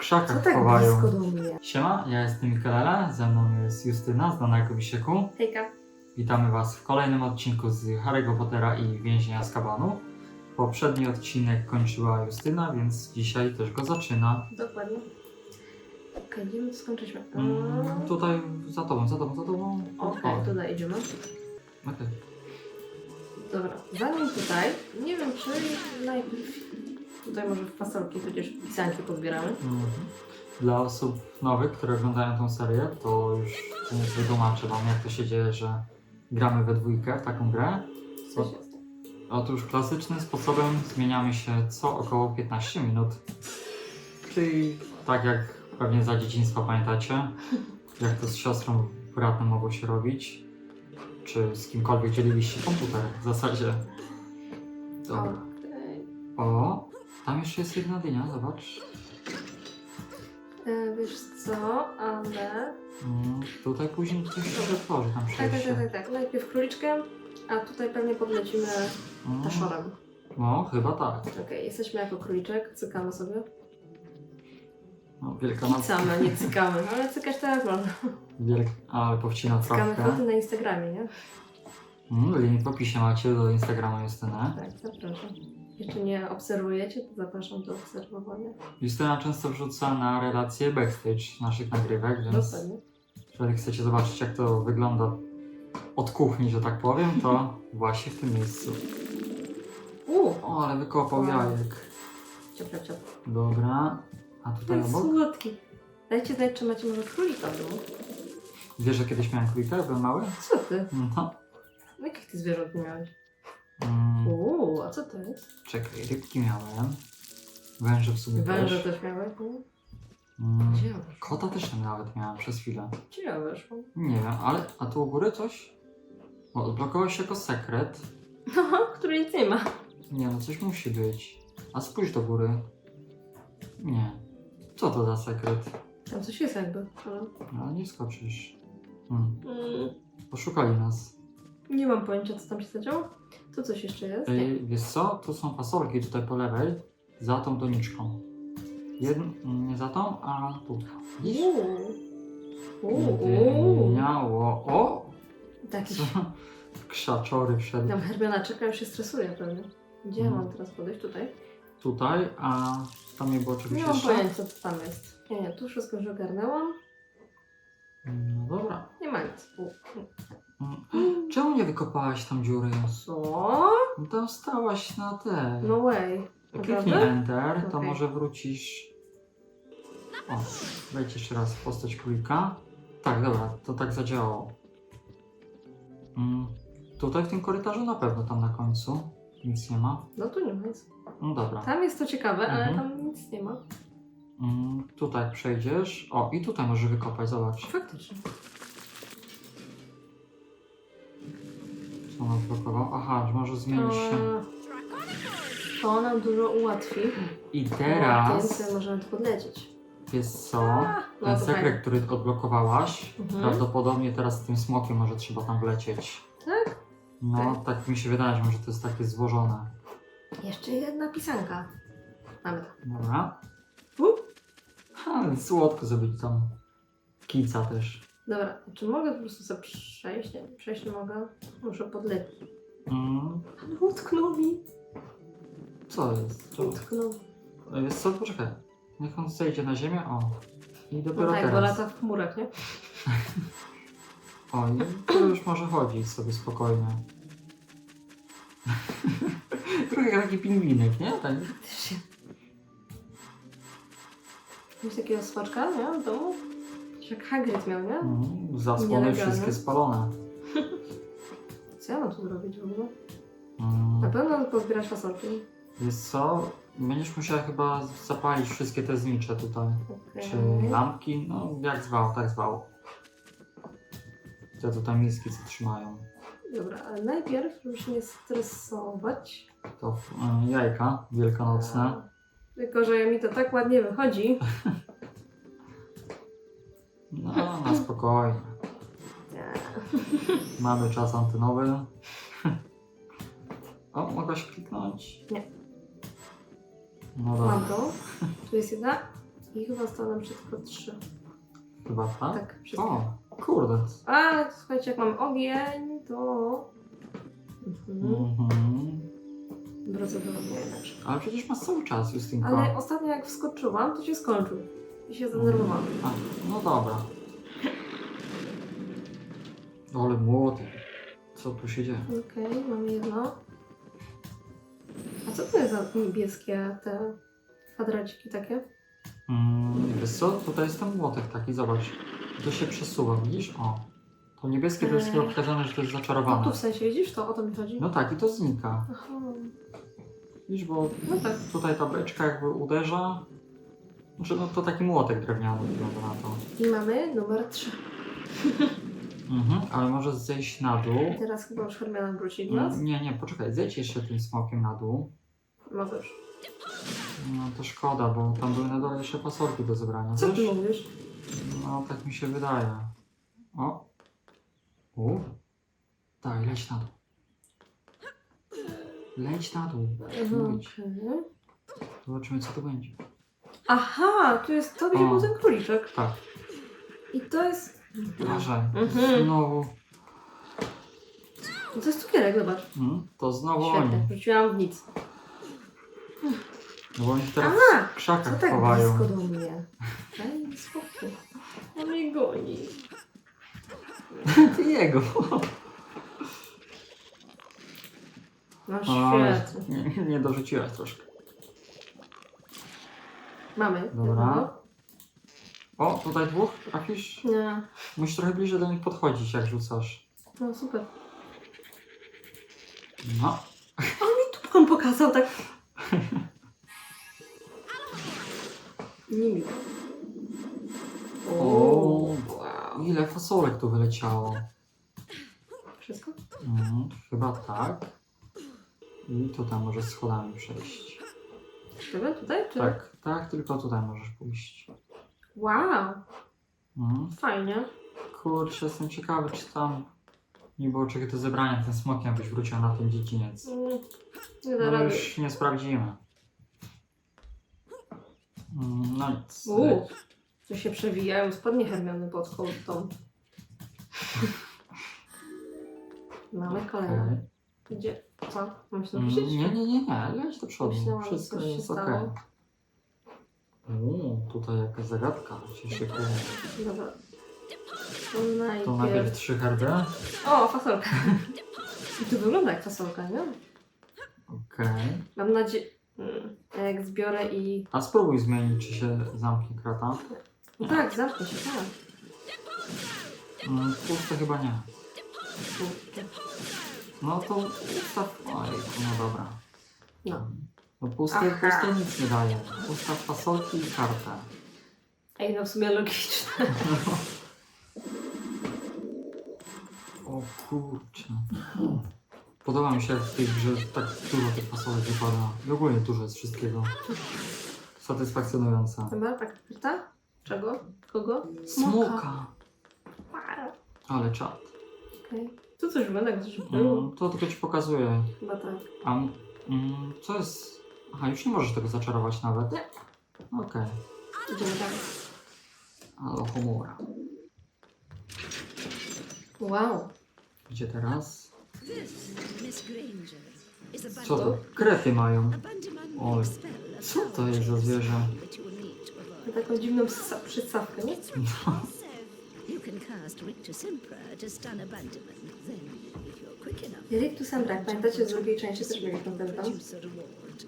krzakach Co tak chowają. blisko do mnie? Siema, ja jestem Mikelele, ze mną jest Justyna, znana jakoWisieku. Hejka. Witamy Was w kolejnym odcinku z Harry'ego Pottera i Więzienia z Kabanu. Poprzedni odcinek kończyła Justyna, więc dzisiaj też go zaczyna. Dokładnie. Okej, okay, skończyliśmy. Mm, tutaj za tobą, za tobą, za tobą. Okej, O, tutaj idziemy. okej. Dobra, zanim tutaj, nie wiem czy najpierw tutaj może w fasolki, tudzież pisanki pozbieramy. Mhm. Dla osób nowych, które oglądają tą serię, to już wytłumaczę Wam, jak to się dzieje, że gramy we dwójkę w taką grę. Coś jest. Otóż klasycznym sposobem zmieniamy się co około 15 minut. Czyli tak jak pewnie za dzieciństwa pamiętacie, jak to z siostrą, bratem mogło się robić, czy z kimkolwiek dzieliliście komputer w zasadzie. Dobra. Okej. O, tam jeszcze jest jedna dynia, zobacz. E, wiesz co, ale... Mm, tutaj później coś się otworzy, tam Tak, tak, tak, przejście. tak, tak. Najpierw króliczkiem, a tutaj pewnie podlecimy Mm, taszorem. No, chyba tak. Okej, jesteśmy jako króliczek, cykamy sobie. No, Wielkanoc. Cicamy, nie cykamy, ale cykać teraz można. Wielk... Ale powcina Cykamy foty na Instagramie, nie? Mm, link w opisie macie do Instagrama Justyny. Tak, zapraszam. Jeszcze nie obserwujecie, to zapraszam do obserwowania. Justyna często wrzuca na relacje backstage naszych nagrywek, więc Dokładnie. jeżeli chcecie zobaczyć jak to wygląda od kuchni, że tak powiem, to właśnie w tym miejscu. Uuu, O, ale wykopał Wow. jajek. ciepło, ciepło. Dobra. A tutaj Ten obok? słodki. Dajcie znać, czy macie może królika w domu. Wiesz, że kiedyś miałem królika, jak byłem mały? Co ty? No. Jakich ty zwierząt miałeś? Mm, A co to jest? czekaj, rybki miałem. Węże w sumie Węże też. też miałeś? nie? Mm, Gdzie ja weszłam? kota też nawet miałem przez chwilę. Gdzie ja weszłam? Nie wiem, ale a tu u góry coś? O, odblokował się jako sekret. Aha, który nic nie ma. Nie no, coś musi być. A spójrz do góry. Nie. Co to za sekret? Tam coś jest jakby, ale... No, nie skoczysz. Hmm. Mm, Poszukali nas. Nie mam pojęcia, co tam się zadziało. Tu coś jeszcze jest? Nie. Ej, wiesz co? Tu są fasolki tutaj po lewej. Za tą doniczką. Jedn... Nie za tą, a tu. Widzisz? Uuu. O! Taki? Krzaczory wszedł. Tam Hermiona czeka, już się stresuje pewnie. Gdzie ja Mhm. mam teraz podejść? Tutaj? Tutaj, a tam nie było czegoś Nie mam jeszcze? pojęcia, co tam jest. Nie, nie, tu wszystko już ogarnęłam. No dobra. Nie ma nic. Mm. Czemu nie wykopałaś tam dziury? Co? No tam stałaś na te. No way. Kliknij Naprawdę? Enter, to Okej. może wrócisz. O, wejdź jeszcze raz w postać królika. Tak, dobra, to tak zadziałało. Mm, tutaj w tym korytarzu na pewno tam na końcu nic nie ma. No tu nie ma nic. No dobra. Tam jest to ciekawe, ale Mhm. tam nic nie ma. Mm, tutaj przejdziesz. O, i tutaj możesz wykopać, zobacz. Faktycznie. Co on odblokował? Aha, że może zmienić się. Eee, To nam dużo ułatwi. I Tym teraz, sobie możemy tu podlecieć. jest co? No Ten to fajnie. sekret, który odblokowałaś, Mhm. prawdopodobnie teraz z tym smokiem może trzeba tam wlecieć. Tak? No, tak mi się wydaje, że może to jest takie złożone. Jeszcze jedna pisanka. Mamy to. Dobra. Ale słodko zrobić tam kica też. Dobra, czy mogę po prostu sobie przejść? Nie, przejść nie mogę. Muszę podlecieć. Mm, Ale utknął mi. co jest? Co? Utknął. Jest co? Poczekaj. Niech on zejdzie na ziemię. O. I No dopiero tak, bo teraz. lata w chmurach, nie? O, i to już może chodzić sobie spokojnie. Trochę jak taki pingwinek, nie? Tak. Faktycznie. Miałeś takiego smaczka, nie? W domu? Jak Hagrid miał, nie? Mm, zasłony Nielegalne. wszystkie spalone. Co ja mam tu zrobić w ogóle? Mm. Na pewno pozbierać fasolki. Wiesz co? Będziesz musiała chyba zapalić wszystkie te znicze tutaj. Okej. Czy lampki? No jak zwał, tak zwał. Te tutaj miski co trzymają. Dobra, ale najpierw, żeby się nie stresować. To y, jajka wielkanocne. Tylko, że mi to tak ładnie wychodzi. No na spokojnie. Nie. Mamy czas antenowy. O, mogłaś kliknąć? Nie. No dobra. Mam to. Tu jest jedna. I chyba nam jeszcze tylko trzy. Chyba tak? Tak, wszystkie. O, kurde. A, słuchajcie, jak mam ogień, to... Mhm. Mhm. Ognia jednak. Ale przecież masz cały czas, Justynko. Ale ostatnio jak wskoczyłam, to się skończył. I się zdenerwowałam. A, no dobra. Ale młody. Co tu się dzieje? Okej, mam jedno. A co to jest za niebieskie te kwadraciki takie? Mm, wiesz co? Tutaj jest ten młotek taki, zobacz. To się przesuwa, widzisz? O. To niebieskie to jest chyba pokazane, że to jest No zaczarowane. tu w sensie, widzisz to? O to mi chodzi? No tak, i to znika. Aha. Widzisz, bo No tak. tutaj ta beczka jakby uderza. Znaczy, no to taki młotek drewniany wygląda na to. I mamy numer 3. Mhm, ale może zejść na dół. Teraz chyba już Hermiona wróci do nas. Nie, nie, poczekaj, zejdź jeszcze tym smokiem na dół. Możesz. No to szkoda, bo tam były na dole jeszcze pasorki do zebrania. Co Wiesz? ty mówisz? No, tak mi się wydaje. O. U. Daj, leć na dół. Leć na dół. Okej. Zobaczymy, co to będzie. Aha, tu jest to, gdzie O. był ten króliczek. Tak, I to jest... uważaj. Mhm. Znowu. To jest cukierek, zobacz. Mm, to znowu Świetnie, oni. wrzuciłam w nic. No bo oni się teraz Aha, w co krzakach tak chowają. blisko do mnie? Daj mi spokój. On mnie goni. Ty jego. No świetnie. nie, nie dorzuciłaś troszkę. Mamy. Dobra. O, tutaj dwóch trafisz? Nie. Musisz trochę bliżej do nich podchodzić, jak rzucasz. No super. No. On pokazał tak. Niemiło. O. ile fasolek tu wyleciało. Wszystko? Mhm, chyba tak. I tutaj możesz schodami przejść. Żeby tutaj? Czy... Tak, tak, tylko tutaj możesz pójść. Wow, Mhm. fajnie. Kurczę, jestem ciekawy, czy tam nie było czegoś do zebrania ten smokiem, byś wrócił na ten dziedziniec. Mm, Nie da No rady. już nie sprawdzimy. Mm, No nic. Uuu, tu się przewijają spodnie Hermiony pod hołdą. Mamy kolejną. Okej. Gdzie? Co? Mam się Mm? Nie, nie, nie, nie, leć do przodu. Myślałam, że Wszystko coś się jest stało. okej. Uuu, tutaj jakaś zagadka się szykuje. Dobra. To najpierw... To najpierw trzy herby. O, fasolka. I to wygląda jak fasolka, nie? Okej. Mam nadzieję... Mm, jak zbiorę i... A spróbuj zmienić, czy się zamknie krata. No tak, zamknę się, tak. Mm, Puste chyba nie. No to ustaw... Ojejku, no dobra. No. No puste, Aha. puste nic nie daje. Ustaw fasolki i kartę. Ej, no w sumie logiczne. O kurczę. Podoba mi się jak w tej grze tak dużo tych fasolek wypada. I ogólnie dużo jest wszystkiego. Satysfakcjonujące. Dobra, tak, karta? Czego? Kogo? Smoka! Ale czad. Okej. Tu coś wygląda, jak coś było. Mm, to tylko ci pokazuję. Chyba tak. A mm, co jest... Aha, już nie możesz tego zaczarować nawet. Nie. Okej. Idziemy dalej. Ale humora. Wow. Gdzie teraz? Co to? Krety mają. Oj, co to jest za zwierzę? Taką dziwną przysta- przystawkę, nie? Rictus Sempra to stun a banditman. Then, if you're quick enough, Rictus Sempra, jak pamiętacie z drugiej części też będzie ten tam. produce a reward.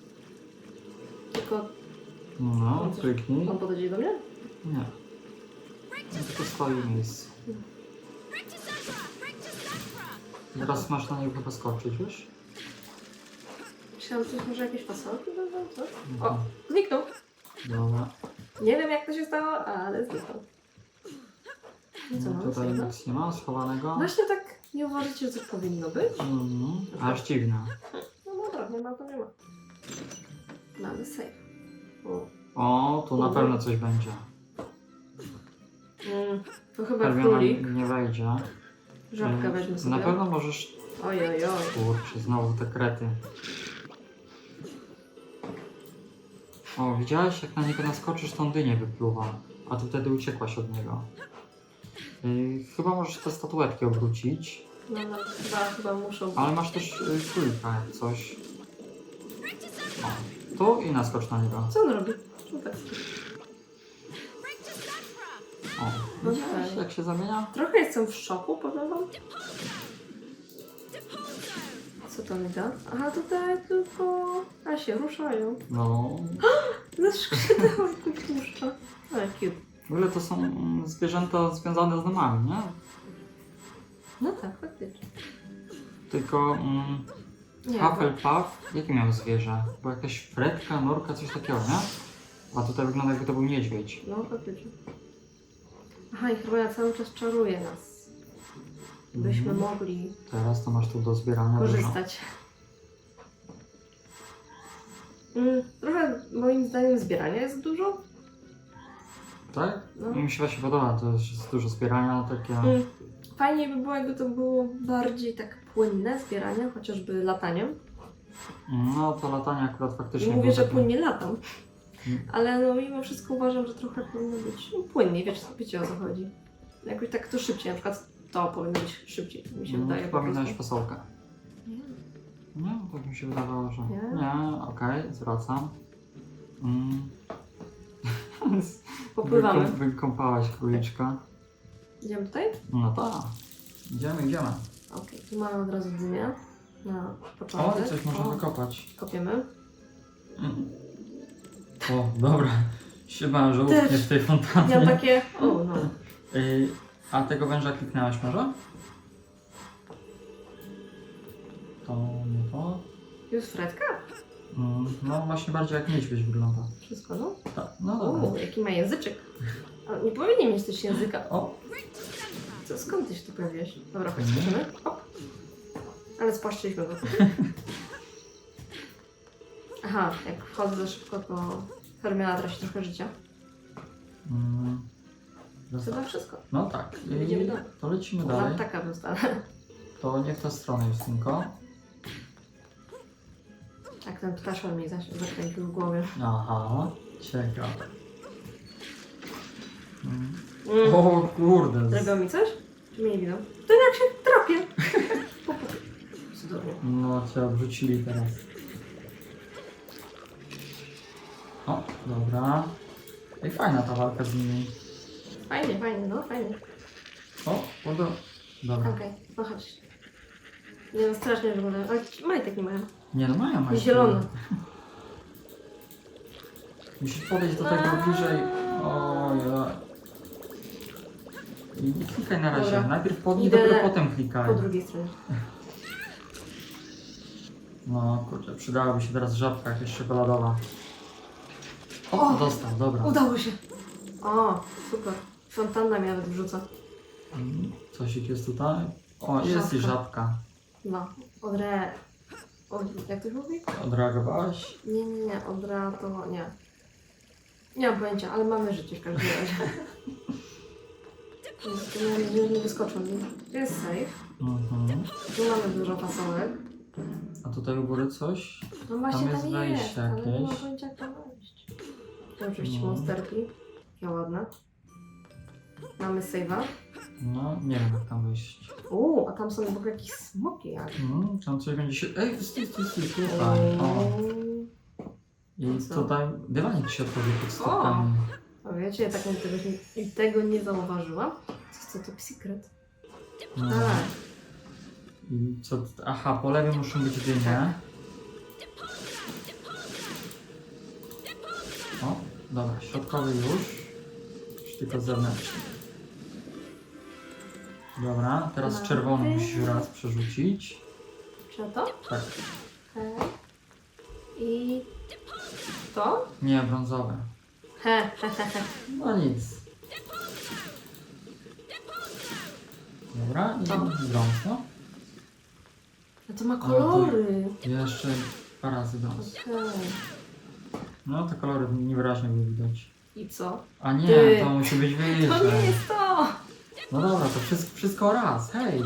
Tylko No, kliknij. on podejdzie do mnie? Nie. No, tylko stoi w miejscu. Teraz masz na niego chyba skoczyć, wiesz? Myślałam, że coś może jakieś fasolki będą, co? Mhm. O, zniknął. Dobra. Nie wiem jak to się stało, ale zniknął. Co, No, mamy tutaj sobie? nic nie ma schowanego. Właśnie tak nie uważacie, że coś powinno być? Mhm. Aż dziwne. No dobra, nie ma to nie ma. Mamy safe. O. O, tu na Mhm. pewno coś będzie. Mm, to chyba królik. nie wejdzie. Żabkę weźmy sobie. Na pewno możesz... Oj, oj, oj. Kurczę, znowu te krety. O, widziałeś, jak na niego naskoczysz, on dynię wypluwa, a ty wtedy uciekłaś od niego. Yy, chyba możesz te statuetki obrócić, No, no chyba, chyba muszą. ale masz też yy, królika, jak coś. O, tu i naskocz na niego. Co on robi? O, No tak. jak się zamienia? Trochę jestem w szoku, powiem wam. Co to mi da? Aha, tutaj tylko... A się ruszają. No, Ze skrzydełek mi puszcza. Ale cute. w ogóle to są zwierzęta związane z domami, nie? No tak, faktycznie. Tylko mm, Nie, Hufflepuff, jakie miał zwierzę? Bo jakaś fredka, norka, coś takiego, nie? A tutaj wygląda jakby to był niedźwiedź. No faktycznie. Aha, i chyba ja cały czas czaruje nas. Byśmy Mhm. mogli Teraz to masz tu do zbierania korzystać. Mm, trochę moim zdaniem zbierania jest dużo. Tak? No. Mi się właśnie podoba, to jest dużo zbierania, takie... Mm, Fajniej by było, jakby to było bardziej tak płynne zbieranie, chociażby lataniem. No to latanie akurat faktycznie Nie mówię, było że takie- płynnie latam, Mm. ale no mimo wszystko uważam, że trochę powinno być no, płynniej, wiesz, wiecie o co chodzi. Jakoś tak to szybciej, na przykład to powinno być szybciej, mi się No, wydaje po Wspominałeś prostu. fasolkę. Nie. Nie, tak mi się wydawało, że... Nie? Nie, okej, zwracam. Mm. Popływamy. Wykąp- Wykąpałaś króliczka. Idziemy tutaj? No tak. Idziemy, idziemy. Okej, tu mamy od razu dynię na O, początek. i coś można O, wykopać. Kopiemy. Mm. O, dobra. Się bałem, że Też. w tej fontannie. Ja mam takie, o no. Y, a tego węża kliknęłaś może? To nie to. Jest fredka? Mm, no właśnie bardziej jak niedźwiedź wygląda. Wszystko, no. Tak, no dobra. O, jaki ma języczek. A nie powinien mieć też języka. O, Co, skąd ty się tu pojawiłeś? Dobra, Mhm. podskoczymy. Hop. Ale spłaszczyliśmy go. Aha, jak wchodzę za szybko, to Hermiona traci trochę życia. mm, Chyba wszystko. no tak. I dalej. to lecimy dalej. taka dostanę. To nie w tę stronę Justynko. Tak, ten ptaszol mi zaś- zakręcił w głowie. Aha, ciekawe. Mm. Mm. O kurde. Zrobią mi coś? Czy mnie nie widzą? To jak się Cudownie. No cię odrzucili teraz. O, dobra. Ej, fajna ta walka z nimi. Fajnie, fajnie, no fajnie. O, podo... Dobra. Okej, no chodź. Nie no, strasznie wyglądają. Ale majtek nie mają. Nie no, mają majtki. Zielone. Musisz podejść do tego bliżej. Ojej. I nie klikaj na razie. Dobra. Najpierw podnij, Idę dopiero potem klikaj. Po drugiej stronie. No kurczę, przydałaby się teraz żabka jakaś czekoladowa. O, O! dostał, dobra. Udało się! O, super. Fontanna mnie nawet wrzuca. Mm, Coś jest tutaj. O, jest i Żabka. żabka. No, odre... Od... Jak to się mówi? Odreagowałaś? Nie, nie, nie, odra to nie. Nie mam pojęcia, ale mamy życie w każdym razie. Nie, nie, nie mi. Jest safe. Mhm. Tu mamy dużo fasolek. A tutaj u góry coś? No właśnie jest tam wejście jest, ale nie mam jakieś. pojęcia jak tam wejść. Oczywiście No. monsterki. Jakie ładne. Mamy save'a. No, nie wiem jak tam wyjść. Uuu, a tam są w ogóle jakieś smoki jak. Mhm, tam coś będzie się... Ej, stój, stój, stój, tutaj. O. Uuu. I Co? tutaj dywanik się otworzył pod stopkami. A wiecie, ja tak tego, nie- tego nie zauważyłam. Co to top secret? No. Tak. I co... Aha, po lewej muszą być dynie. O, dobra, środkowy już. Już tylko zewnętrzny. Dobra, teraz czerwony musisz raz przerzucić. Czy to? Tak, Okej. I to? nie, brązowe. He, he, he, he. No nic. Dobra, i brąz, no. A to ma kolory. Jeszcze dwa razy brąz. Okej. No, te kolory niewyraźnie były widać. I co? A nie, Ty. to musi być To nie jest to! No dobra, to wszystko, wszystko raz, hej.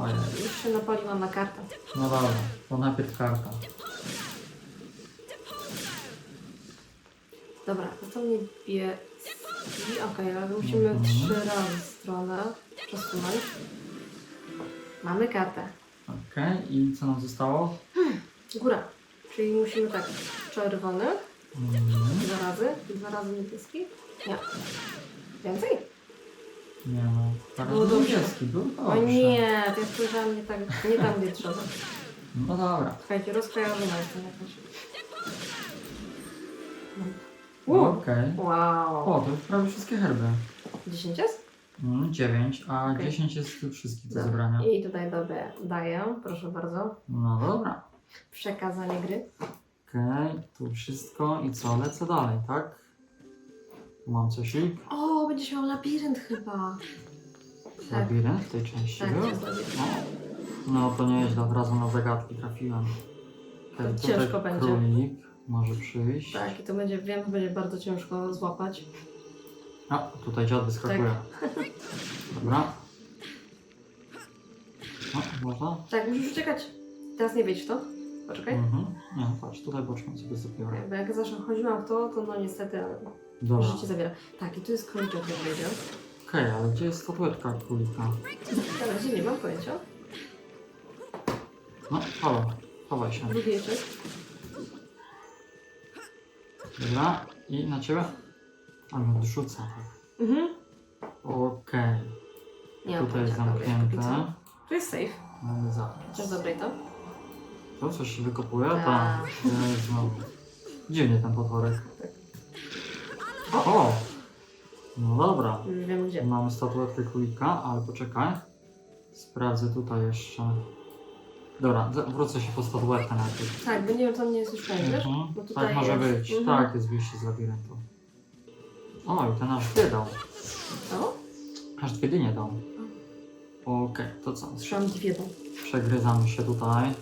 Ojej, Już się napaliłam na kartę. no dobra, to najpierw karta. Dobra, no to niebieski. Okej, ale musimy Mhm. trzy razy stronę przesunąć. Mamy kartę. Okej, i co nam zostało? Góra. Czyli musimy tak, czerwony, Mhm. dwa razy, i dwa razy niebieski. Nie. Więcej? Nie no, teraz Było dobrze. niebieski, był O dobrze. nie, to ja spojrzałam nie, tak, nie tam, gdzie trzeba. No dobra. Słuchajcie, rozkojarzona jestem jakaś. No, Wow. Okej. Wow. O, to już prawie wszystkie herby. 10 jest? Mm, 9, a Okej. 10 jest tu wszystkich do zebrania. I tutaj dobie daję, proszę bardzo. No dobra. Przekazanie gry. Okej, tu wszystko i co? Lecę dalej, tak? Mam cosik. O, będziesz miał labirynt chyba. Tak. Labirynt w tej części Tak, był? to jest labirynt. O, no to nieźle, od razu na zagadki trafiłem. To tutaj ciężko będzie. Królik może przyjść. Tak, i to będzie, wiem, że będzie bardzo ciężko złapać. A, tutaj dziad wyskakuje. Tak. Dobra. No, można? Tak, musisz uciekać. Teraz nie wejdź w to. Poczekaj. Mhm. Nie, patrz, tutaj boczkiem sobie zabiorę. Bo jak zawsze chodziłam w to, to no niestety Dobra. życie zabiera. Tak, i tu jest króliczek, jak wejdzie. Okej, ale gdzie jest statuetka królika? Na razie nie mam pojęcia. No, halo, chowaj się. Drugi jeszcze. Dobra, i na ciebie? A, no odrzucę. tak. Mhm. Okej, Nie mam tutaj jest pojęcia. Dobra, jak zamknięte. Tu jest safe. Mamy Też zapis. dobrej to. To coś się wykopuje? Tak. Tak. Jest Znowu. Dziwnie ten potworek. Tak. O! No dobra. Wiem gdzie. Mamy statuetkę królika, ale poczekaj. Sprawdzę tutaj jeszcze. Dobra, wrócę się po statuetkę najpierw. Tak, bo nie wiem, tam nie jest już wiesz? Mhm. Bo tutaj Tak może jest. być. Mhm. Tak, jest wyjście z labiryntu. O, i ten aż dwie dał. O, Aż dwie dynie dał. Okej, to co? trzymam dwie. Przegryzamy się tutaj.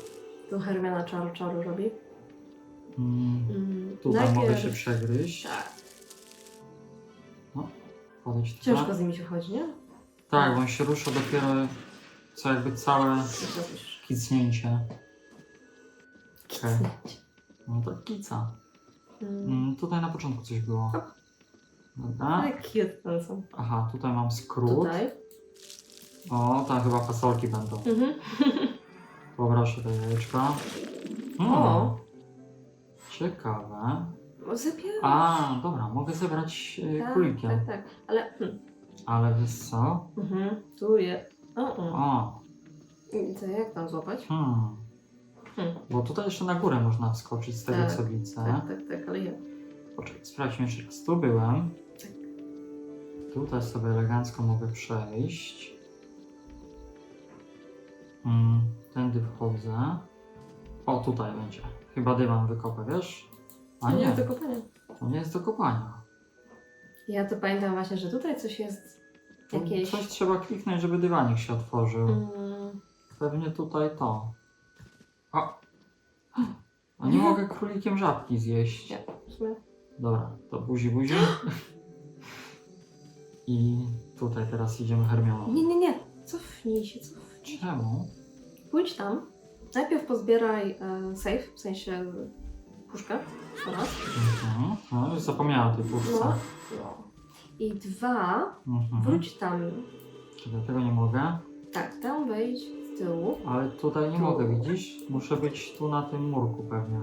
Tu Hermiona czaru czaru robi. Mm, Mm, tutaj mogę najpierw- się przegryźć. Tak. Podejść tutaj. Ciężko z nimi się chodzi, nie? Tak, bo on się rusza dopiero co jakby całe raz musisz. kicnięcie. Okej. Kicnąć. No to kica. Mm. Mm, tutaj na początku coś było. Hop. Dobra. Ale cute ten są. Aha, tutaj mam skrót. Tutaj. O, tam chyba fasolki będą. Mhm. Poproszę te jajeczka. Mm. O. Ciekawe. O, Zabieram. A, dobra, mogę zebrać y, tak, tak, tak. Ale. Hmm. Ale wiesz co? Mhm. Tu je. O, o. O, to jak tam złapać? hmm. Hmm. Bo tutaj jeszcze na górę można wskoczyć z tego Tak, co widzę. Tak, tak, tak, ale ja. Poczekaj, sprawdźmy jeszcze raz. Tu byłem. Tak. Tutaj sobie elegancko mogę przejść. Mm, tędy wchodzę. O, tutaj będzie. Chyba dywan wykopę, wiesz? A To nie, jest do kopania. to nie jest do kopania. Ja to pamiętam właśnie, że tutaj coś jest. Tu Jakieś. Coś trzeba kliknąć, żeby dywanik się otworzył. Mm, Pewnie tutaj to. O! A nie mogę królikiem żabki zjeść. nie, w sumie. Dobra, to buzi buzi. I tutaj teraz idziemy Hermioną. Nie, nie, nie. Cofnij się, cofnij. Czemu? Pójdź tam. Najpierw pozbieraj e, safe, w sensie puszkę. Raz. Mhm. No, już zapomniałam o tej puszce. No. no. I dwa, Mhm. wróć tam. Czekaj, tego nie mogę. Tak, tam wejdź z tyłu. Ale tutaj nie Tu. mogę, widzisz? Muszę być tu na tym murku pewnie.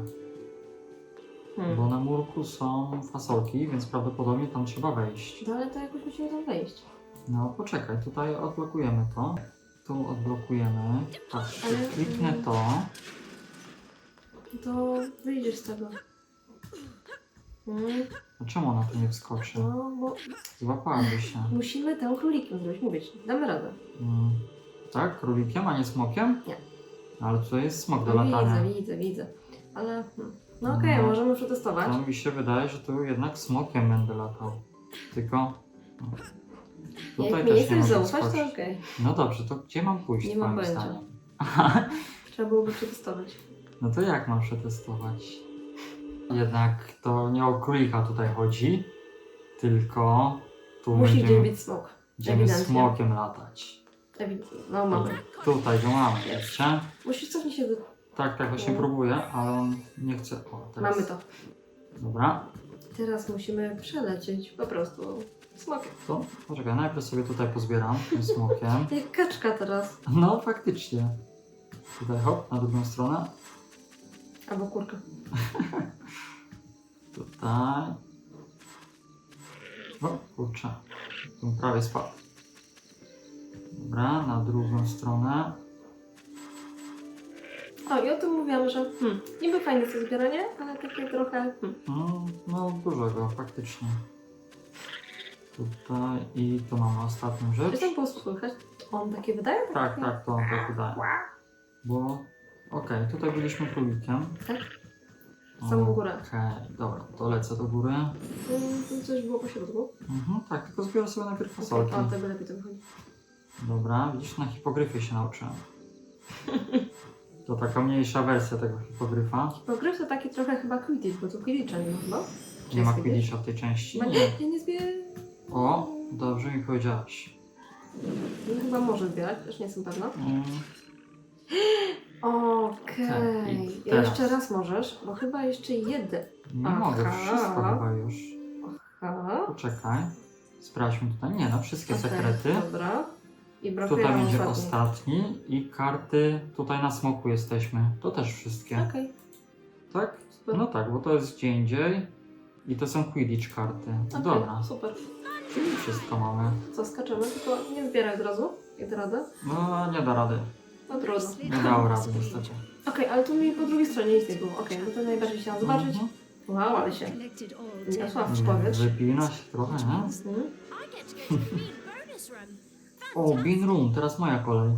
Bo Hmm. na murku są fasolki, więc prawdopodobnie tam trzeba wejść. No ale to jakoś musimy tam wejść. No poczekaj, tutaj odblokujemy to. Tu odblokujemy. Patrz, Ale- kliknę to. To wyjdziesz z tego. Hmm. A czemu ona tu nie wskoczy? No, bo Złapałaby się. musimy tam królikiem zrobić. Mówię ci, damy radę. Mm. Tak? Królikiem, a nie smokiem? Nie. Ale tutaj jest smok do No latania. widzę, widzę, widzę. Ale, hmm. no okej, No. możemy przetestować. To mi się wydaje, że tu jednak smokiem będę latał. Tylko... Tutaj Jak mi nie też chcesz mogę zaufać, to wskoczyć. okej. No dobrze, to gdzie mam pójść Nie twoim mam pojęcia. zdaniem? Trzeba byłoby przetestować. No to jak mam przetestować? Jednak to nie o królika tutaj chodzi, tylko tu Musi gdzieś będziemy, być smok. będziemy ewidentnie. smokiem latać. Ewidentnie. No mamy. Tutaj go mamy, Jest. widzicie? Musisz cofnąć się do... Tak, tak właśnie No. próbuję, ale on nie chce. O, teraz. Mamy to. Dobra. teraz musimy przelecieć po prostu smokiem. To poczekaj, najpierw sobie tutaj pozbieram tym smokiem. Jak kaczka teraz. No faktycznie. Tutaj hop, na drugą stronę. Albo kurka. Tutaj. O, kurczę. Tu prawie spadł. Dobra, na drugą stronę. O, i o tym mówiłam, że hmm, niby fajne to zbieranie, ale takie trochę... Hmm. No, no dużego, faktycznie. Tutaj i tu mamy ostatnią Czy rzecz. tam było słychać? On takie wydaje? Tak, tak, to on tak wydaje. Bo, okej, tutaj byliśmy królikiem. Tak. Samą górę. Okej, dobra, to lecę do góry. Tu coś było po środku. Mhm, tak, tylko zbiorę sobie najpierw fasolki. O, tego lepiej to wychodzi. Dobra, widzisz, na hipogryfie się nauczyłem. To taka mniejsza wersja tego hipogryfa. Pogryw to taki trochę chyba Quidditch, bo tu Quidditcha nie ma. Czy Nie ma jest Quidditcha w tej części. Ma Nie. nie, nie zbieram. O, dobrze mi powiedziałaś. No, chyba może zbierać, też nie jestem pewna. Mm, Okej. Tak, i Ja teraz. Jeszcze raz możesz, bo chyba jeszcze jeden. Nie Aha. mogę, wszystko chyba już. Aha. Poczekaj. Sprawdźmy tutaj. Nie, no wszystkie Okej, sekrety. Dobra. I brakuje Tutaj nam będzie ostatniej. ostatni i karty. Tutaj na smoku jesteśmy. To też wszystkie. Okej. Tak? Super. No tak, bo to jest gdzie indziej. I to są Quidditch karty. Okej, Dobra, Super. Czyli wszystko mamy. Co, skaczemy? Tylko nie zbieraj od razu. Jak da radę? No nie da rady. No trudno. Nie dało rady niestety. Okej, ale tu mi po drugiej stronie nic nie było. Okej, no to najbardziej chciałam zobaczyć. Mhm. Wow, ale się. Niosła w powietrz. Wypina się trochę, nie? Mhm. O, Bean Room, teraz moja kolej.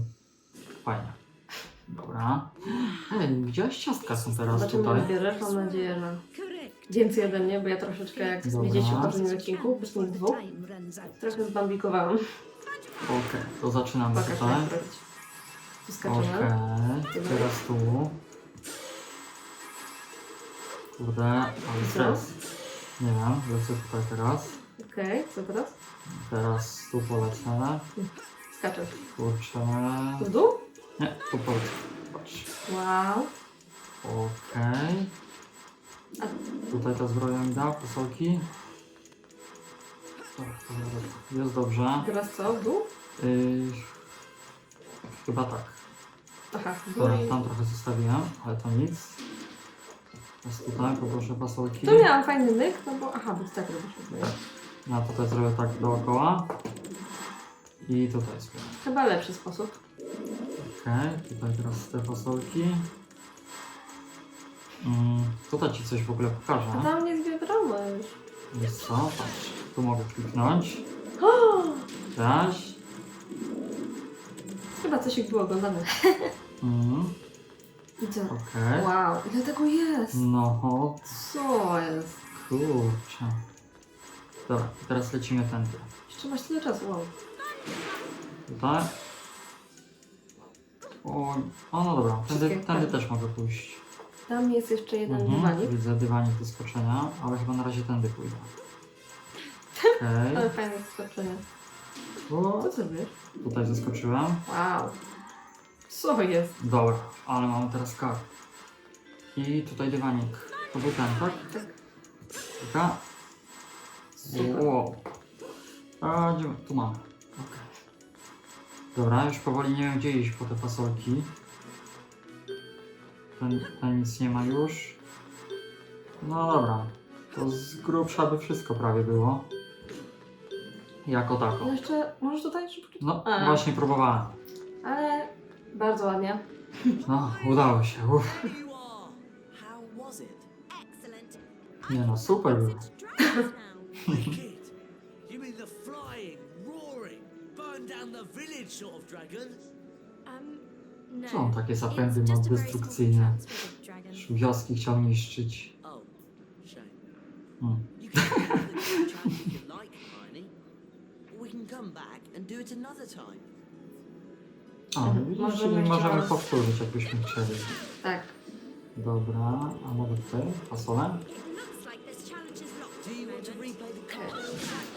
Fajnie. Dobra. Ej, widziałeś ciastka są teraz Zobaczymy, tutaj. wybierzesz. Mam nadzieję, że. Więcej ode mnie, bo ja troszeczkę jak Dobra. widzieliście w poprzednim odcinku, bez nich dwóch, trochę zbambikowałam. Okej, to zaczynamy Pokaż tutaj. jak robić. Tu Okej, teraz tu. Kurde, ale stres. Nie wiem, lecę tutaj teraz. Okej, co teraz? Teraz tu polecę. Skaczesz. Kurczę. Tu w dół? Nie, tu polecę. Patrz. Wow. Okej. A- Tutaj ta zbroja mi da, dobra. Jest dobrze. Teraz co? W dół? Yy, chyba tak. Aha, w dół. Dobra, i- tam trochę zostawiłem, ale to nic. Jest tutaj, poproszę fasolki. Tu miałam fajny myk, no bo... Aha, bo ty tak robisz. rozumiem. Ja tutaj zrobię tak dookoła. I tutaj sobie. Chyba lepszy sposób. Okej, tutaj teraz te fasolki. Mm, tutaj ci coś w ogóle A pokażę. tam nie zbierałeś. Wiesz co? Patrz, tu mogę kliknąć. O! Chyba coś ich było oglądane. Mm, I co? Okej. Wow, ile tego jest? No, Co jest? kurczę. Dobra, teraz lecimy tędy. Jeszcze masz tyle czasu, wow. Tutaj. O, o no dobra, tędy, Wszystkie tędy też mogę pójść. Tam jest jeszcze jeden Mhm, dywanik. Widzę dywanik do skoczenia, ale chyba na razie tędy pójdę. Okej. Ale fajne skoczenie. O, Co ty wiesz? Tutaj zaskoczyłem. Wow. Co jest? Dobra, ale mamy teraz kar. I tutaj dywanik. To był ten, tak? Tak. Taka. Super. Wow. A, gdzie, tu mamy. Okej. Dobra, już powoli nie wiem gdzie iść po te fasolki. Ten nic nie ma już. No dobra. To z grubsza by wszystko prawie było. Jako tako. No jeszcze, możesz tutaj szybko? No, A. właśnie próbowałem. Ale bardzo ładnie. No, udało się. Uff. There you are. How was it? Excellent. Nie no, super było. Dragons now. Wicked. You mean the flying, roaring, burn down the village sort of dragon? No. Co on takie zapędy It's ma just a very small destrukcyjne? Wioski chciał niszczyć. Oh. Hmm. A, Mhm. widzisz, Możemy czyli możemy chciała- powtórzyć, jakbyśmy chcieli. Tak. Dobra, a może tutaj fasolę?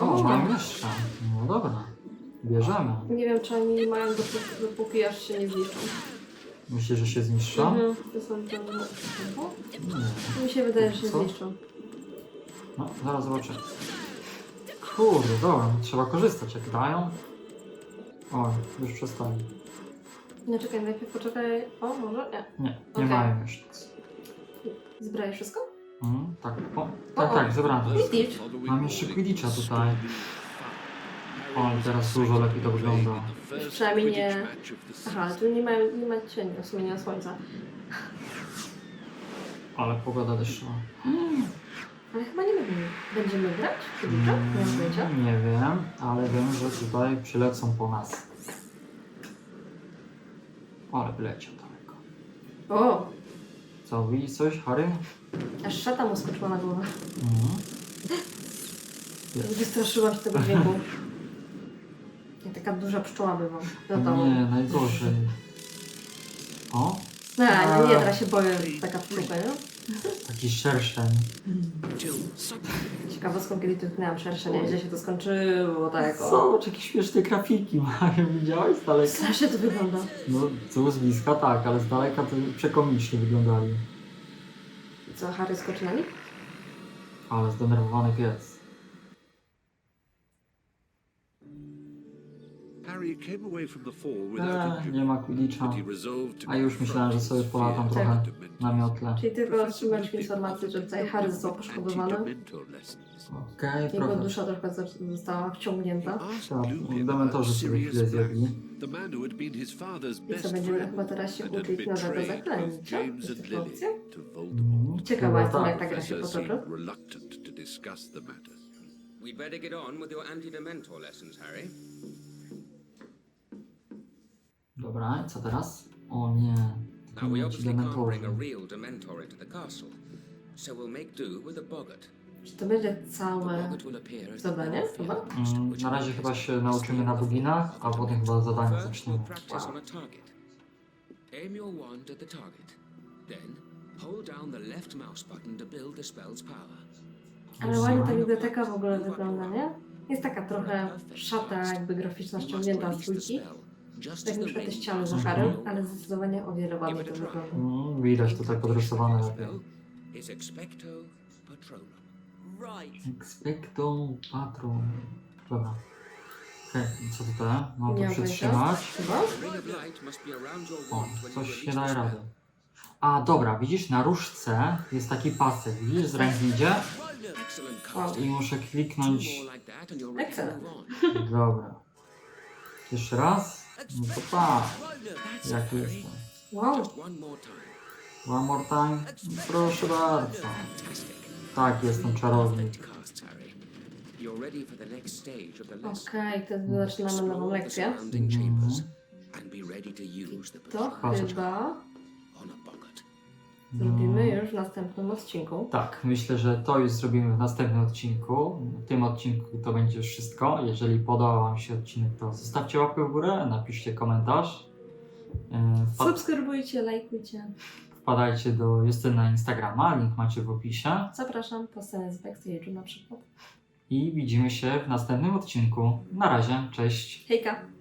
O. mam jeszcze. No dobra, bierzemy. Nie wiem, czy oni mają dopóki, dopóki aż się nie zniszczą. Myślisz, że się zniszczą? Mhm. To są te... Nie. Mi się wydaje, że się Co? zniszczą. No, zaraz zobaczymy. Kurde, dobra, trzeba korzystać jak dają. O, już przestali. No czekaj, najpierw poczekaj. O, może? Nie. Nie, nie Okej. mają już nic. Zbrałeś wszystko? Mhm, tak, o, tak, O, tak, zebrałem to. Mam jeszcze Quidditcha tutaj. O, i teraz dużo lepiej to wygląda. Przynajmniej nie... Aha, ale tu nie ma, nie ma cienia, w sumie nie ma słońca. Ale pogoda deszczowa. Ale chyba nie będziemy. Będziemy grać? Quidditcha? Nie mam pojęcia. Mm, Nie wiem, ale wiem, że tutaj przylecą po nas. Ale wyleciał daleko. O! Co, widzisz coś, Harry? Aż szata mu skoczyła na głowę. Mhm. Wystraszyłam się tego dźwięku. Ja taka duża pszczoła bywam do domu. Nie, najgorzej. O, No, nie, nie, teraz się boję taka pszczółka, nie? taki szerszeń. Ciekawostką, kiedy dotknęłam szersze, nie źle się to skończyło, tak o. Zobacz, jakie śmieszne grafiki mają, widziałeś z daleka? Strasznie to wygląda. No, tu z bliska tak, ale z daleka to przekomicznie wyglądali. Co, Harry skoczy na nich? Ale zdenerwowany pies. Eee, nie ma Quidditcha. A już myślałem, że sobie polatam trochę na miotle. Czyli tylko otrzymać informację, że tutaj Harry został poszkodowany. Okej, Jego trochę. dusza trochę za- została wciągnięta. Tak, dementorzy sobie chwilę zjedli. I co, będziemy chyba teraz się uczyć nowego zaklęcia? Jest taka opcja? Voldemort. Ciekawa jestem, tak. jak ta gra się potoczy. reluctant to discuss the matter. We'd better get on with your anti-dementor lessons, Harry. Dobra, co teraz? O nie, Now, we obviously can't bring a real dementor into the castle, so we'll make do with a boggart. Czy to będzie The całe boggart will appear as the zadanie chyba? Mm, which na razie chyba się nauczymy na stay buginach, a potem chyba zadanie First, zaczniemy. we'll practice Wow. on a target. Aim your wand at the target. Then, hold down the left mouse button to build the spell's power. Ale ładnie ta biblioteka w ogóle wygląda, nie? Jest taka trochę szata, jakby graficzna ściągnięta z spell, just Tak as na the przykład te ring ściany za through. ale zdecydowanie o wiele ładniej to wygląda. Mm, widać tutaj podrysowane lepiej. Is expecto patronum. Right. Expecto patron. Dobra. Okej, co tutaj? No Nie to mam przytrzymać. Chyba? Ring of light must be around your O, wand when you coś release the daje spell. rady. A, dobra, widzisz, na różdżce jest taki pasek, widzisz, z ręki idzie Excellent Wow. cast. i muszę Two kliknąć. more like that and you're ready to Excellent. move on. Dobra. Jeszcze raz? No to tak, jak jestem. Wow, one more time. Proszę bardzo. Tak, jestem czarownik. Okej, to zaczynamy nową lekcję. Mhm. to chyba. Zrobimy już w następnym odcinku. Tak, myślę, że to już zrobimy w następnym odcinku. W tym odcinku to będzie już wszystko. Jeżeli podobał Wam się odcinek, to zostawcie łapkę w górę, napiszcie komentarz. Yy, wpa- Subskrybujcie, lajkujcie. Wpadajcie do Justyny na Instagrama, link macie w opisie. Zapraszam po scenę z backstage'u na przykład. I widzimy się w następnym odcinku. Na razie, cześć. Hejka!